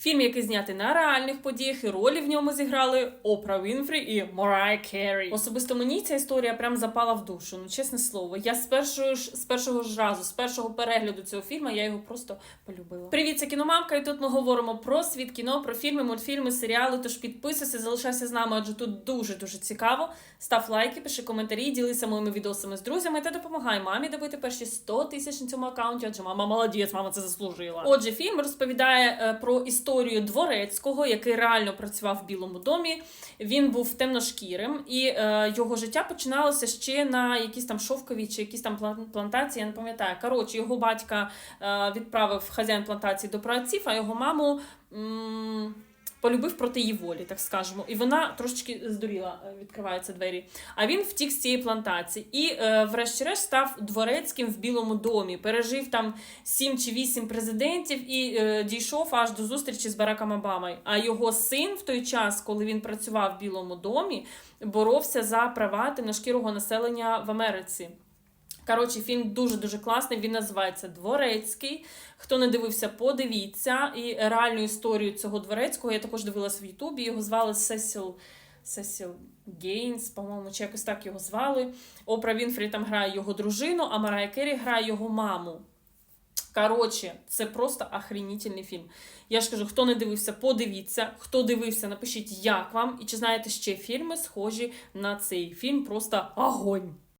Фільм, який знятий на реальних подіях, і ролі в ньому зіграли Опра Вінфрі і Морай Керрі. Особисто мені ця історія прям запала в душу. Ну, чесне слово, я з першого ж з першого ж разу, з першого перегляду цього фільму, я його просто полюбила. Привіт, це кіномамка, і тут ми говоримо про світ кіно, про фільми, мультфільми, серіали. Тож підписуйся, залишайся з нами, адже тут дуже дуже цікаво. Став лайки, пиши коментарі, ділися моїми відосами з друзями та допомагай мамі добити перші 100 тисяч на цьому аккаунті, адже мама молодець, мама це заслужила. Отже, фільм розповідає е, про історію дворецького, який реально працював в Білому домі. Він був темношкірим, і е, його життя починалося ще на якійсь там шовковій чи якісь там плантації, я не пам'ятаю. Коротше, його батька е, відправив хазяїн плантації до праотців, а його маму. м, Полюбив проти її волі, так скажемо, і вона трошечки здуріла, е, відкриваються двері. А він втік з цієї плантації і, е, врешті-решт, став дворецьким в Білому домі. Пережив там сім чи вісім президентів і е, дійшов аж до зустрічі з Бараком Обамою. А його син в той час, коли він працював в Білому домі, боровся за права темношкірого населення в Америці. Коротше, фільм дуже-дуже класний. Він називається Дворецький. Хто не дивився, подивіться. І реальну історію цього дворецького я також дивилася в Ютубі. Його звали Сесіл. Сесіл Гейнс, по-моєму, чи якось так його звали. Опра Вінфрі там грає його дружину, а Марая Керрі грає його маму. Коротше, це просто охренітельний фільм. Я ж кажу, хто не дивився, подивіться. Хто дивився, напишіть, як вам. І чи знаєте ще фільми, схожі на цей фільм. Просто огонь.